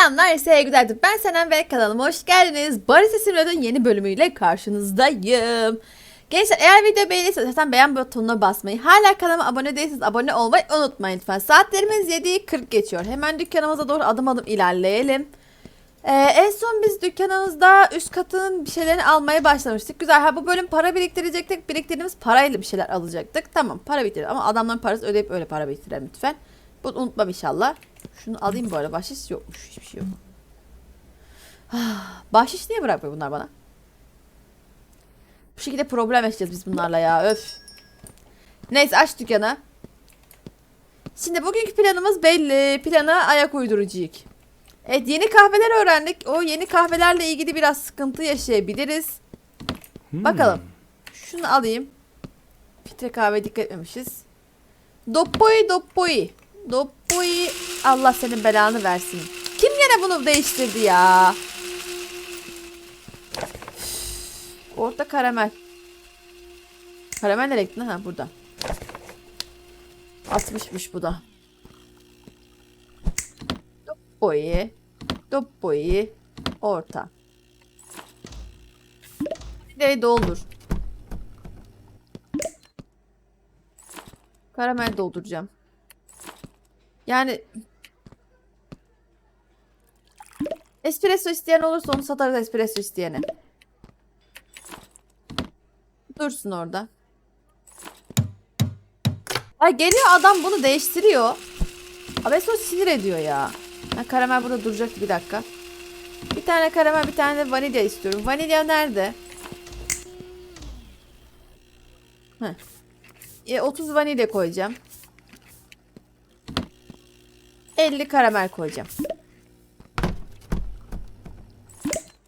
Selamlar, sevgiler. Ben Senem ve kanalıma hoş geldiniz. Barış Simülatör'ün yeni bölümüyle karşınızdayım. Gençler eğer video beğenirseniz zaten beğen butonuna basmayı, hala kanalıma abone değilseniz abone olmayı unutmayın lütfen. Saatlerimiz 7'yi 40 geçiyor. Hemen dükkanımıza doğru adım adım ilerleyelim. Ee, en son biz dükkanımızda üst katının bir şeylerini almaya başlamıştık. Güzel. Ha bu bölüm para biriktirecektik. Biriktirdiğimiz parayla bir şeyler alacaktık. Tamam para biriktirelim ama adamların parası ödeyip öyle para biriktirelim lütfen. Bunu unutmam inşallah. Şunu alayım bu arada. Bahşiş yokmuş. Hiçbir şey yok. Ah, Bahşiş niye bırakmıyor bunlar bana? Bu şekilde problem yaşayacağız biz bunlarla ya. Öf. Neyse aç dükkanı. Şimdi bugünkü planımız belli. Plana ayak uyduracağız. Evet yeni kahveler öğrendik. O yeni kahvelerle ilgili biraz sıkıntı yaşayabiliriz. Bakalım. Şunu alayım. Filtre kahve dikkat etmemişiz. Doppoy doppoy. Doppoy. Allah senin belanı versin. Kim yine bunu değiştirdi ya? Orta karamel. Karamel nereye gitti? Ha burada. 60'mış bu da. Doppoy. Doppoy. Orta. De doldur. Karamel dolduracağım. Yani espresso isteyen olursa onu satarız espresso isteyene. Dursun orada. Ay geliyor adam bunu değiştiriyor. Abi sonra sinir ediyor ya. Ha, karamel burada duracak bir dakika. Bir tane karamel bir tane de vanilya istiyorum. Vanilya nerede? Heh. E, 30 vanilya koyacağım. 50 karamel koyacağım.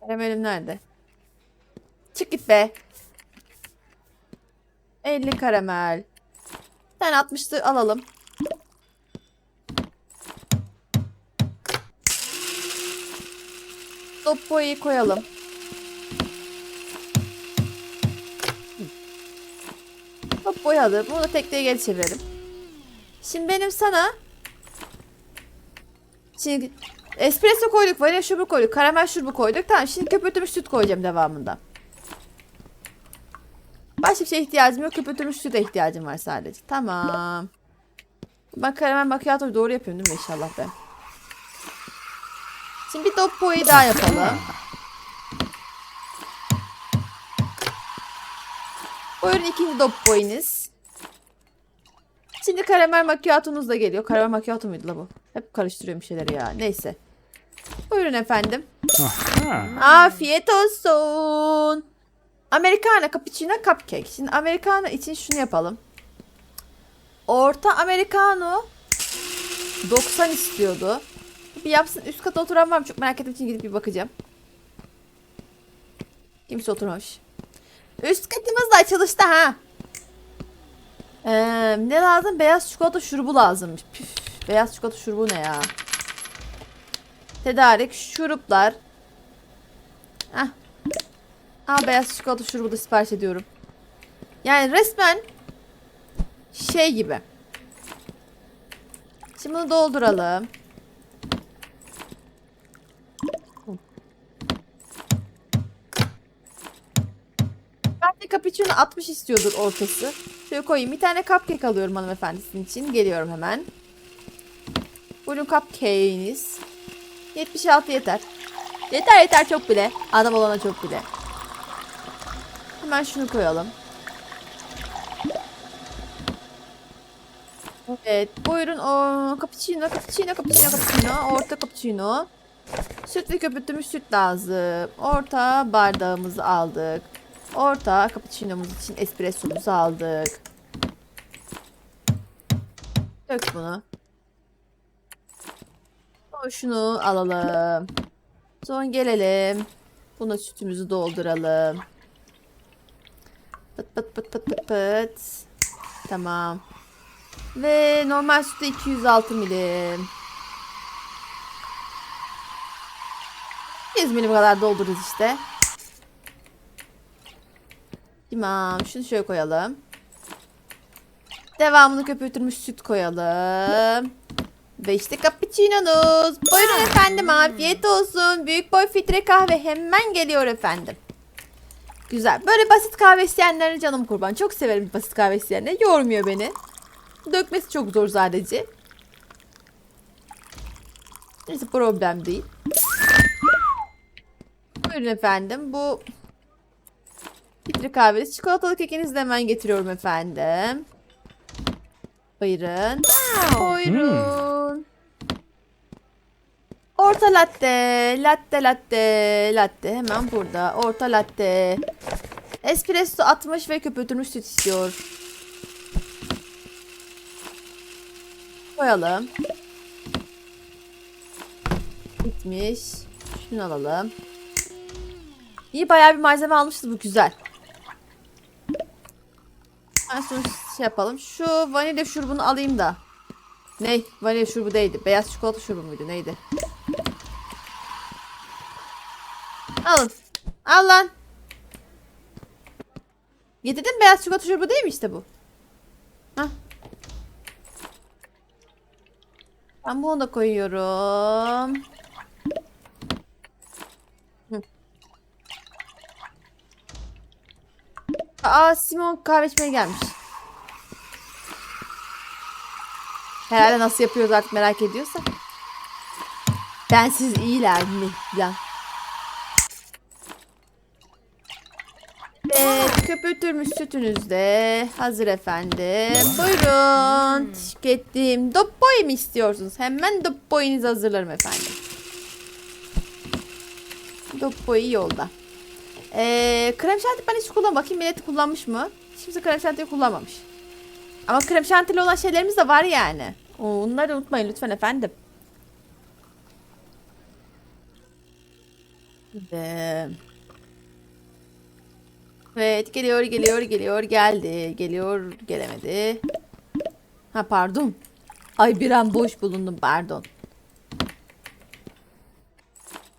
Karamelim nerede? Çık git be. 50 karamel. Tane 60'lı alalım. Doppoyu koyalım. Hop boyadı. Bunu tekneye geri çevirelim. Şimdi benim sana Şimdi espresso koyduk, vanilya şurubu koyduk, karamel şurubu koyduk. Tamam şimdi köpürtülmüş süt koyacağım devamında. Başka bir şeye ihtiyacım yok. Köpürtülmüş süte ihtiyacım var sadece. Tamam. Ben karamel macchiato'yu doğru yapıyorum değil mi inşallah ben? Şimdi bir top boyu daha yapalım. Buyurun ikinci dop boyunuz. Şimdi karamel macchiato'nuz da geliyor. Karamel macchiato muydu la bu? Hep karıştırıyorum bir şeyleri ya. Neyse. Buyurun efendim. Afiyet olsun. Americano, cappuccino, cupcake. Şimdi Americano için şunu yapalım. Orta Americano 90 istiyordu. Bir yapsın. Üst kata oturan var mı? Çok merak ettiğim için gidip bir bakacağım. Kimse oturmamış. Üst katımız da açılışta ha. Ee, ne lazım? Beyaz çikolata şurubu lazımmış. Püf, beyaz çikolata şurubu ne ya? Tedarik şuruplar. Hah. Aa beyaz çikolata şurubu da sipariş ediyorum. Yani resmen şey gibi. Şimdi bunu dolduralım. Bence cappuccino 60 istiyordur ortası. Şöyle koyayım. Bir tane cupcake alıyorum hanımefendisinin için. Geliyorum hemen. Buyurun cupcake'iniz. 76 yeter. Yeter yeter çok bile. Adam olana çok bile. Hemen şunu koyalım. Evet. Buyurun o cappuccino, cappuccino, cappuccino, cappuccino. Orta cappuccino. Sütlü köpürtülmüş süt lazım. Orta bardağımızı aldık. Orta cappuccino'muz için espressomuzu aldık. Dök bunu. Sonra şunu alalım. Sonra gelelim. Buna sütümüzü dolduralım. Pıt pıt pıt pıt pıt pıt. Tamam. Ve normal sütü 206 milim. 100 milim kadar doldururuz işte. Tamam. Şunu şöyle koyalım. Devamını köpürtülmüş süt koyalım. Ve işte cappuccino'nuz. Buyurun efendim afiyet olsun. Büyük boy filtre kahve hemen geliyor efendim. Güzel. Böyle basit kahve isteyenlere canım kurban. Çok severim basit kahve isteyenleri. Yormuyor beni. Dökmesi çok zor sadece. Neyse problem değil. Buyurun efendim. Bu filtre kahveniz. Çikolatalı kekinizi de hemen getiriyorum efendim. Buyurun. Buyurun. Orta latte, latte latte, latte hemen burada. Orta latte. Espresso 60 ve köpürtülmüş süt istiyor. Koyalım. Bitmiş. Şunu alalım. İyi bayağı bir malzeme almışız bu güzel. Ben şunu şey yapalım. Şu vanilya şurubunu alayım da. Ne? Vanilya şurubu değildi. Beyaz çikolata şurubu muydu? Neydi? Alın. Al lan. Getirdin beyaz çikolata şurubu değil mi işte bu? Hah. Ben bunu da koyuyorum. Aa Simon kahve içmeye gelmiş. Herhalde nasıl yapıyoruz artık merak ediyorsa. Bensiz iyiler mi? Lan. Evet, köpürtülmüş sütünüz de hazır efendim. Buyurun. Teşekkür ettim. Dopboy mu istiyorsunuz? Hemen dopboyunuzu hazırlarım efendim. Dopboy yolda. Ee, krem şanti ben hiç kullan bakayım millet kullanmış mı? Hiç kimse krem şanti kullanmamış. Ama krem şantili olan şeylerimiz de var yani. Onları da unutmayın lütfen efendim. Ve... Evet geliyor geliyor geliyor geldi. Geliyor gelemedi. Ha pardon. Ay bir an boş bulundum pardon.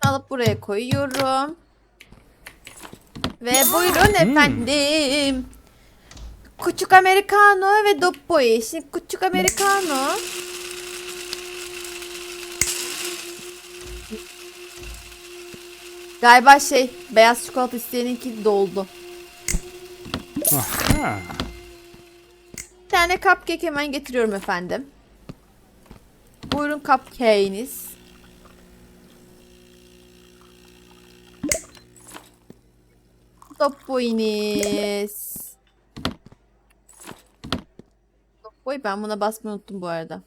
Alıp buraya koyuyorum. Ve buyurun efendim. Küçük americano ve dopboy. Şimdi küçük americano. Galiba şey beyaz çikolata isteyeninki doldu. Aha. Bir tane cupcake hemen getiriyorum efendim. Buyurun cupcake'iniz. Top boyiniz. Top boy ben buna basmayı unuttum bu arada.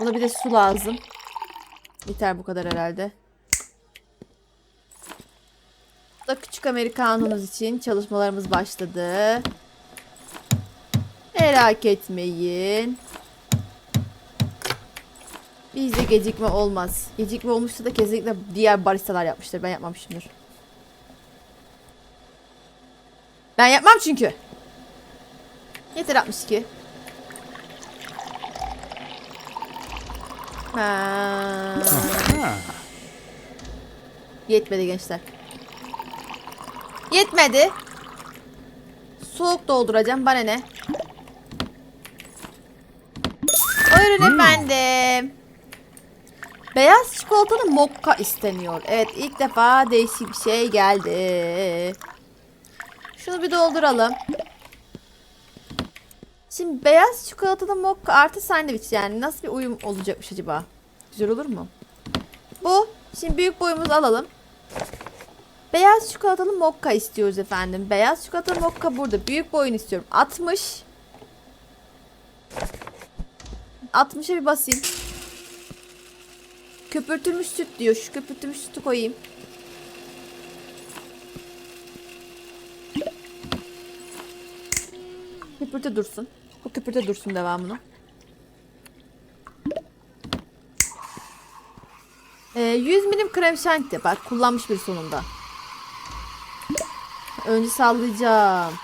Buna bir de su lazım. Yeter bu kadar herhalde. Bu da küçük Amerikanımız için çalışmalarımız başladı. Merak etmeyin. Bizde gecikme olmaz. Gecikme olmuşsa da kesinlikle diğer baristalar yapmıştır. Ben yapmamışımdır. Ben yapmam çünkü. Yeter 62. Ha. Yetmedi gençler. Yetmedi. Soğuk dolduracağım. Bana ne? Buyurun efendim. Beyaz çikolatalı mokka isteniyor. Evet ilk defa değişik bir şey geldi. Şunu bir dolduralım. Şimdi beyaz çikolatalı mokka artı sandviç yani nasıl bir uyum olacakmış acaba? Güzel olur mu? Bu. Şimdi büyük boyumuzu alalım. Beyaz çikolatalı mokka istiyoruz efendim. Beyaz çikolatalı mokka burada. Büyük boyun istiyorum. 60. 60'a bir basayım. Köpürtülmüş süt diyor. Şu köpürtülmüş sütü koyayım. Köpürte dursun. Bu köpürte dursun devamını. Ee, 100 milim krem şanti. Bak kullanmış bir sonunda. Önce sallayacağım.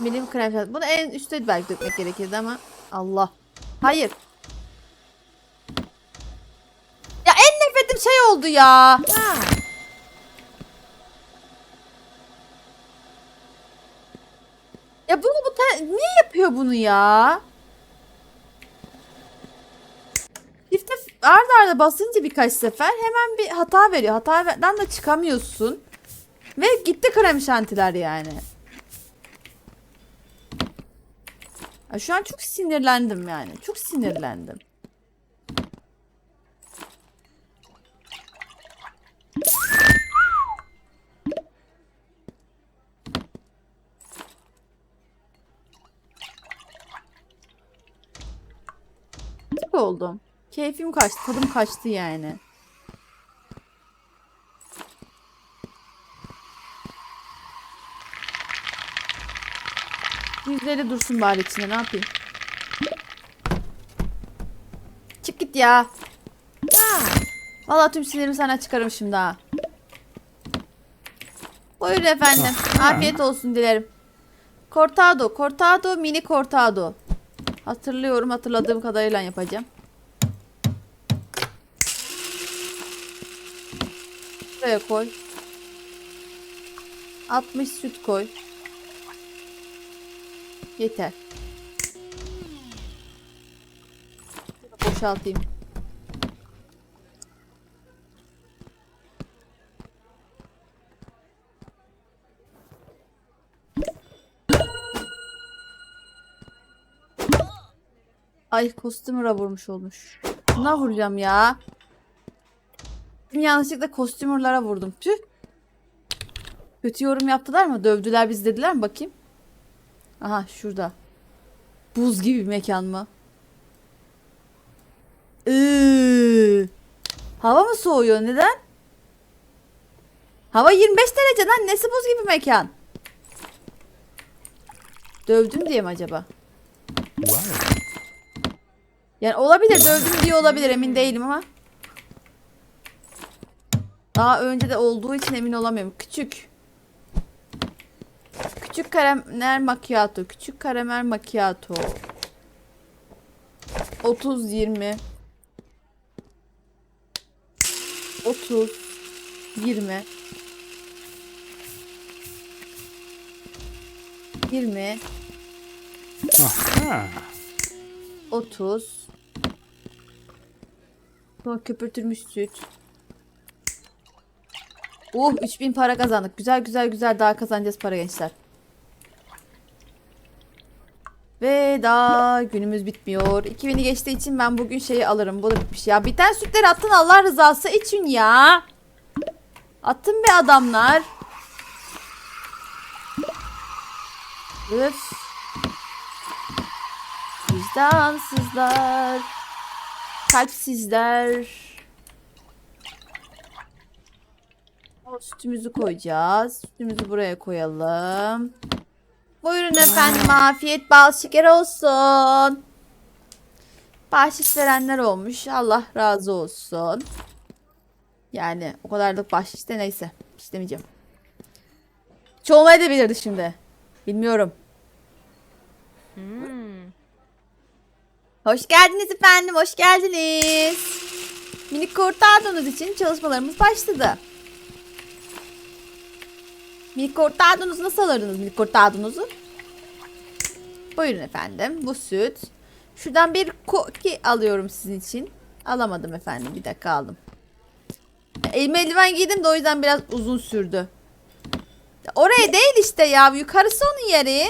Milim krem şanti. Bunu en üstte belki dökmek gerekirdi ama. Allah. Hayır. Ya en nefretim şey oldu ya. Ya bunu bu te- niye yapıyor bunu ya? Çifte arda arda basınca birkaç sefer hemen bir hata veriyor. Hatadan da çıkamıyorsun. Ve gitti krem şantiler yani. Ya şu an çok sinirlendim yani. Çok sinirlendim. Oldum. Keyfim kaçtı, tadım kaçtı yani. Yüzleri dursun bari içinde ne yapayım? Çık git ya. Ya. Vallahi tüm sinirimi sana çıkarım şimdi ha. Buyurun efendim. Afiyet olsun dilerim. Cortado, cortado, mini cortado. Hatırlıyorum, hatırladığım kadarıyla yapacağım. Buraya koy. 60 süt koy. Yeter. Boşaltayım. Ay kostümüre vurmuş olmuş. Buna vuracağım ya. Yanlışlıkla kostümürlara vurdum. Tüh. Kötü yorum yaptılar mı? Dövdüler biz dediler mi? Bakayım. Aha şurada. Buz gibi bir mekan mı? Iıı. Hava mı soğuyor? Neden? Hava 25 derece lan. Nesi buz gibi mekan? Dövdüm diye mi acaba? Wow. Yani olabilir dövdüm diye olabilir emin değilim ama. Daha önce de olduğu için emin olamıyorum. Küçük. Küçük karamel macchiato. Küçük karamel macchiato. 30 20 30 20 20 Aha. 30 Sonra köpürtülmüş süt. Uh 3000 para kazandık. Güzel güzel güzel daha kazanacağız para gençler. Ve daha günümüz bitmiyor. 2000'i geçtiği için ben bugün şeyi alırım. Bu da bitmiş ya. Biten sütleri attın Allah rızası için ya. Attın be adamlar. Üf. Vicdansızlar. Kalpsizler. Sütümüzü koyacağız. Sütümüzü buraya koyalım. Buyurun efendim afiyet bal şeker olsun. Bahşiş verenler olmuş. Allah razı olsun. Yani o kadarlık bahşiş de neyse. İstemeyeceğim. Hiç olmayabilirdi şimdi. Bilmiyorum. Hoş geldiniz efendim, hoş geldiniz. Minik kortadonuz için çalışmalarımız başladı. Minik kortadonuzu nasıl alırdınız minik kortadonuzu? Buyurun efendim, bu süt. Şuradan bir koki alıyorum sizin için. Alamadım efendim, bir dakika aldım. Elime eldiven giydim de o yüzden biraz uzun sürdü. Oraya değil işte ya, yukarısı onun yeri.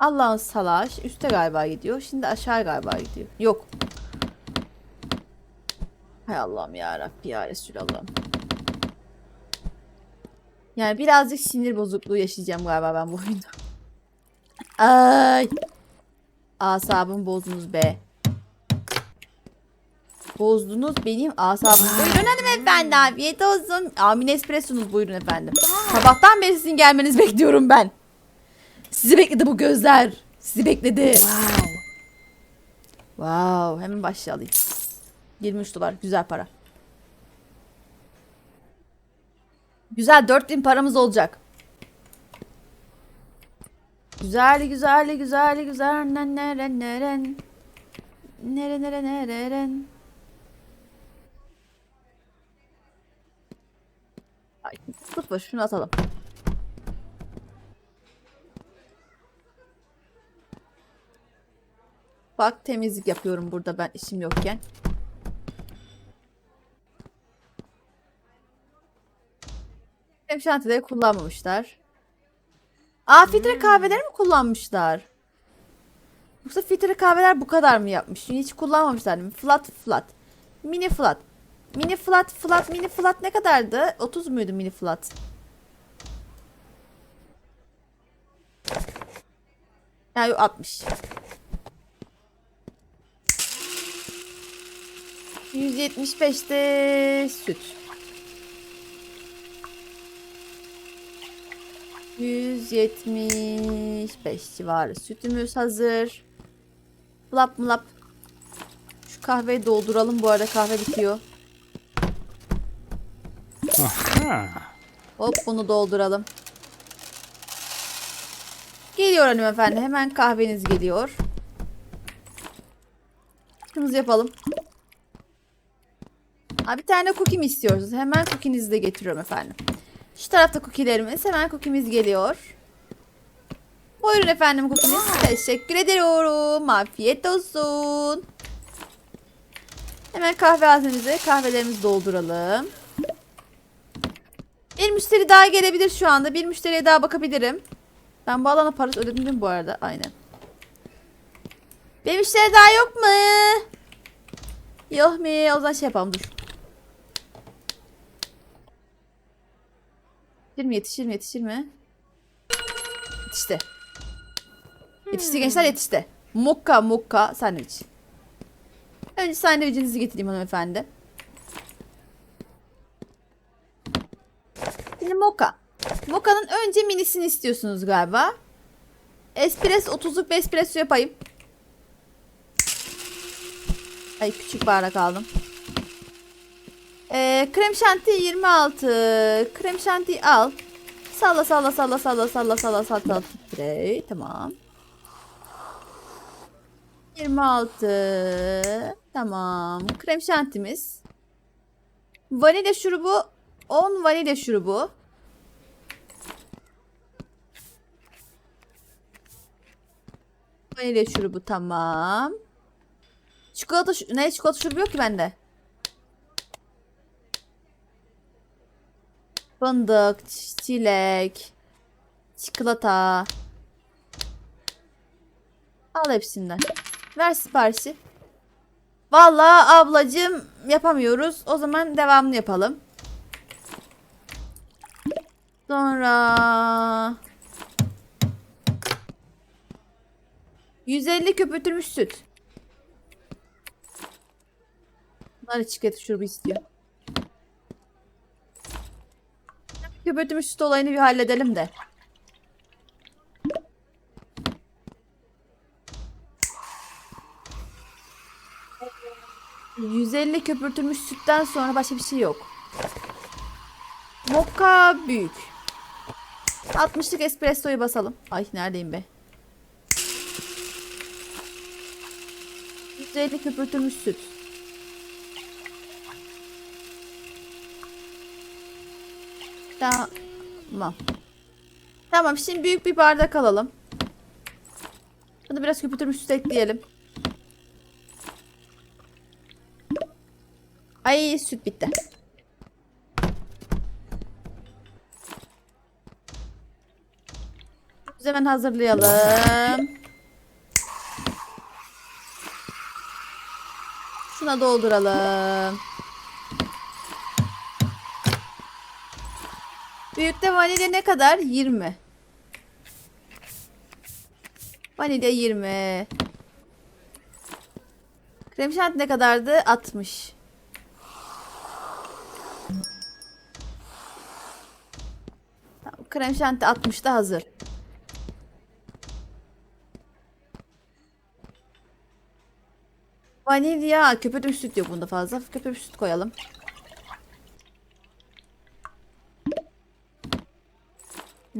Allah'ın salaş üste galiba gidiyor. Şimdi aşağı galiba gidiyor. Yok. Hay Allah'ım ya Rabbi ya Resulallah'ım. Yani birazcık sinir bozukluğu yaşayacağım galiba ben bu oyunda. Ay. Asabımı bozdunuz be. Bozdunuz benim asabımı. Buyurun hanımefendi afiyet olsun. Amin espressunuz buyurun efendim. Sabahtan beri sizin gelmenizi bekliyorum ben. Sizi bekledi bu gözler. Sizi bekledi. Wow. Wow. Hemen başlayalım. 23 dolar. Güzel para. Güzel 4000 paramız olacak. Güzel güzel güzel güzel neren neren neren nere nere neren Ay, başı şunu atalım. Bak temizlik yapıyorum burada ben işim yokken. Hem şantileri kullanmamışlar. Aa filtre kahveleri mi kullanmışlar? Yoksa filtre kahveler bu kadar mı yapmış? Hiç kullanmamışlar değil mi? Flat flat. Mini flat. Mini flat flat mini flat ne kadardı? 30 muydu mini flat? Ya yok 60. 175'te süt. 175 civarı sütümüz hazır. Lap mlap. Şu kahveyi dolduralım bu arada kahve bitiyor. Aha. Hop bunu dolduralım. Geliyor hanımefendi. Hemen kahveniz geliyor. Kırmızı yapalım. Ha, bir tane cookie istiyorsunuz? Hemen cookie'nizi de getiriyorum efendim. Şu tarafta cookie'lerimiz. Hemen cookie'miz geliyor. Buyurun efendim cookie'miz. Teşekkür ediyorum. Afiyet olsun. Hemen kahve haznemize kahvelerimizi dolduralım. Bir müşteri daha gelebilir şu anda. Bir müşteriye daha bakabilirim. Ben bu alana parası ödedim değil mi bu arada? Aynen. Bir müşteri daha yok mu? Yok mu? O zaman şey yapalım dur. Yetişir mi? Yetişir mi? Yetişir mi? Yetişti. Yetişti gençler yetişti. Mokka mokka sandviç. Önce sandviçinizi getireyim hanımefendi. Şimdi moka. Moka'nın önce minisini istiyorsunuz galiba. Espresso 30'luk bir espresso yapayım. Ay küçük bardak aldım. Ee, krem şanti 26. Krem şanti al. Salla salla salla salla salla salla salla titre. Tamam. 26. Tamam. Krem şantimiz. Vanilya şurubu 10 vanilya şurubu. Vanilya şurubu tamam. Çikolata ne çikolata şurubu yok ki bende. Fındık, çilek, çikolata. Al hepsinden. Ver siparişi. Vallahi ablacığım yapamıyoruz. O zaman devamını yapalım. Sonra 150 köpürtülmüş süt. Bunlar çikolata şurubu istiyor. Köpürtülmüş süt olayını bir halledelim de. ...150 köpürtülmüş sütten sonra başka bir şey yok. Moka büyük. 60'lık espressoyu basalım. Ay neredeyim be? 150 köpürtülmüş süt. Tamam. Tamam şimdi büyük bir bardak alalım. Buna biraz köpürtülmüş süt ekleyelim. Ay süt bitti. Biz hemen hazırlayalım. Şuna dolduralım. Büyükte vanilya ne kadar? 20. Vanilya 20. Krem şanti ne kadardı? 60. Tamam, krem şanti 60'da hazır. Vanilya, köpürtülmüş süt yok bunda fazla. Köpürtülmüş süt koyalım.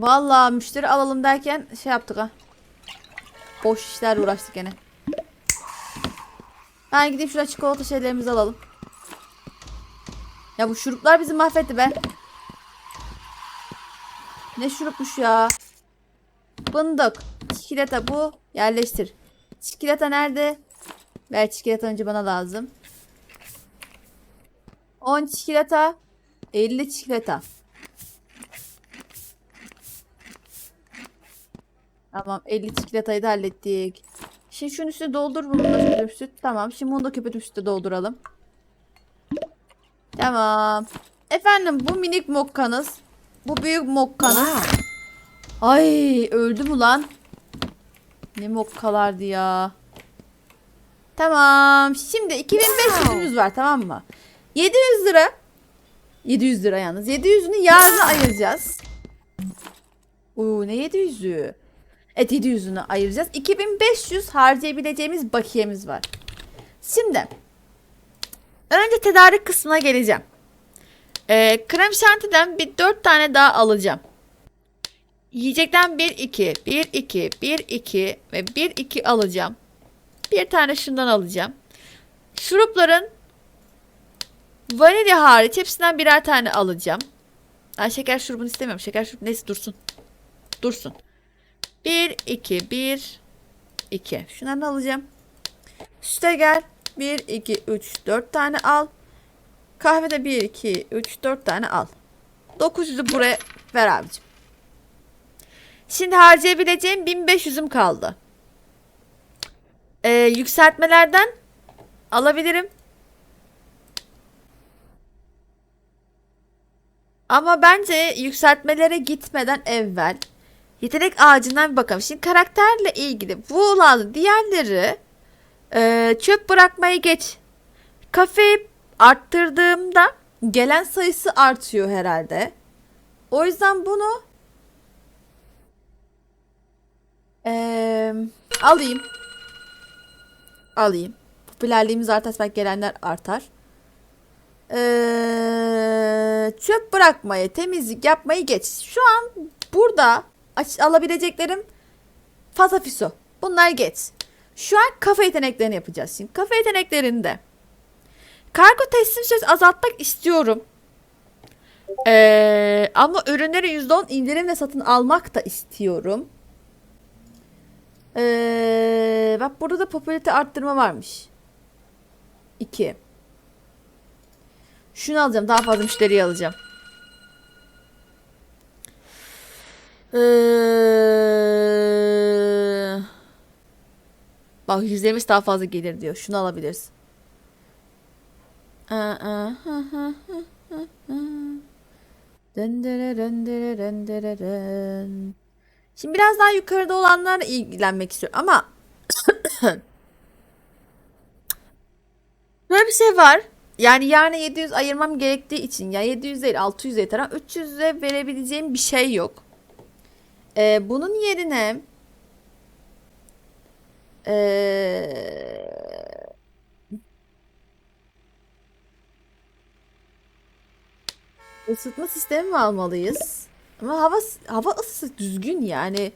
Vallahi müşteri alalım derken şey yaptık ha. Boş işler uğraştık gene. Ben gideyim şuraya çikolata şeylerimizi alalım. Ya bu şuruplar bizi mahvetti be. Ne şurupmuş ya. Fındık. Çikolata bu. Yerleştir. Çikolata nerede? Ver çikolata önce bana lazım. 10 çikolata. 50 çikolata. Tamam 50 çikolatayı da hallettik. Şimdi şunun üstüne doldur bunu da köpüğüm süt. Tamam şimdi bunu da köpüğüm sütle dolduralım. Tamam. Efendim bu minik mokkanız. Bu büyük mokkanız. Ay öldü mü lan? Ne mokkalardı ya. Tamam. Şimdi 2500'ümüz var tamam mı? 700 lira. 700 lira yalnız. 700'ünü yarına ayıracağız. Oo ne 700'ü? Evet 700'ünü ayıracağız. 2500 harcayabileceğimiz bakiyemiz var. Şimdi önce tedarik kısmına geleceğim. Ee, krem şantiden bir 4 tane daha alacağım. Yiyecekten 1 2 1 2 1 2 ve 1 2 alacağım. Bir tane şundan alacağım. Şurupların vanilya hariç hepsinden birer tane alacağım. Ay şeker şurubunu istemiyorum. Şeker şurubu neyse dursun. Dursun. 1 2 1 2. Şundan alacağım. Süte gel. 1 2 3 4 tane al. Kahvede 1 2 3 4 tane al. 900'ü buraya ver abicim. Şimdi harcayabileceğim 1500'üm kaldı. Ee, yükseltmelerden alabilirim. Ama bence yükseltmelere gitmeden evvel yetenek ağacından bir bakalım. Şimdi karakterle ilgili bu lazım. Diğerleri e, çöp bırakmayı geç. Kafeyi arttırdığımda gelen sayısı artıyor herhalde. O yüzden bunu eee, alayım. Alayım. Popülerliğimiz artarsa belki gelenler artar. Eee, çöp bırakmayı, temizlik yapmayı geç. Şu an burada alabileceklerim fasafiso. Bunlar geç. Şu an kafa yeteneklerini yapacağız. Şimdi kafa yeteneklerinde kargo teslim süresi azaltmak istiyorum. Ee, ama ürünleri %10 indirimle satın almak da istiyorum. Ee, bak burada da popülarite arttırma varmış. 2. Şunu alacağım. Daha fazla müşteriyi alacağım. Ee, bak %20 daha fazla gelir diyor. Şunu alabiliriz. Şimdi biraz daha yukarıda olanlarla ilgilenmek istiyorum ama böyle bir şey var. Yani yarına 700 ayırmam gerektiği için ya 700 değil 600 yeter ama 300'e verebileceğim bir şey yok. Ee, bunun yerine ee, ısıtma sistemi mi almalıyız? Ama hava hava ısısı düzgün yani.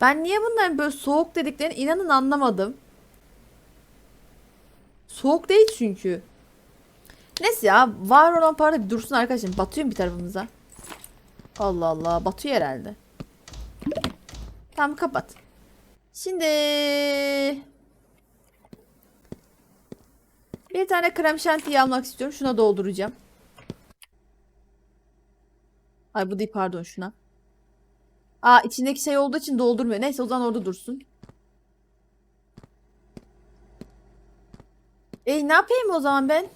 Ben niye bunların böyle soğuk dediklerini inanın anlamadım. Soğuk değil çünkü. Neyse ya var olan para bir dursun arkadaşım. Batıyor bir tarafımıza? Allah Allah batıyor herhalde. Tamam kapat. Şimdi bir tane krem şantiyi almak istiyorum. Şuna dolduracağım. Ay bu değil pardon şuna. Aa içindeki şey olduğu için doldurmuyor. Neyse o zaman orada dursun. E ne yapayım o zaman ben?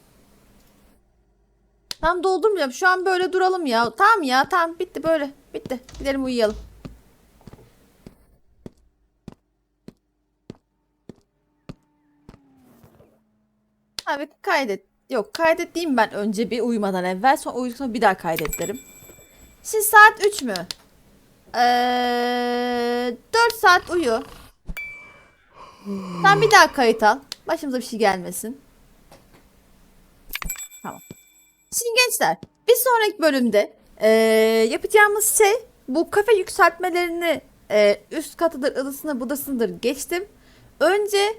Tam doldurmayacağım. Şu an böyle duralım ya. Tamam ya tamam bitti böyle. Bitti. Gidelim uyuyalım. Abi kaydet. Yok kaydet diyeyim ben önce bir uyumadan evvel. Sonra uyuduktan bir daha kaydet derim. Şimdi saat 3 mü? Ee, 4 saat uyu. Sen bir daha kayıt al. Başımıza bir şey gelmesin. Tamam. Şimdi gençler bir sonraki bölümde ee, yapacağımız şey bu kafe yükseltmelerini ee, üst katıdır, ılısını, budasındır geçtim. Önce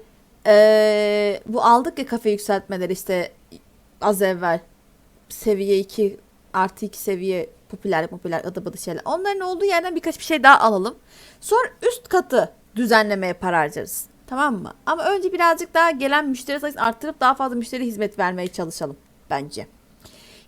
ee, bu aldık ya kafe yükseltmeleri işte az evvel seviye 2 artı 2 seviye popüler popüler adı bıdı şeyler. Onların olduğu yerden birkaç bir şey daha alalım. Sonra üst katı düzenlemeye para harcarız. Tamam mı? Ama önce birazcık daha gelen müşteri sayısını arttırıp daha fazla müşteri hizmet vermeye çalışalım bence.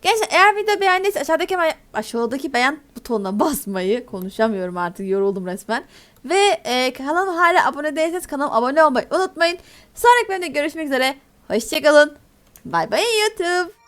Gençler eğer video beğendiyse aşağıdaki aşağıdaki beğen butonuna basmayı konuşamıyorum artık yoruldum resmen. Ve e, kanalıma hala abone değilseniz kanalıma abone olmayı unutmayın. Sonraki bölümde görüşmek üzere. Hoşçakalın. Bay bay YouTube.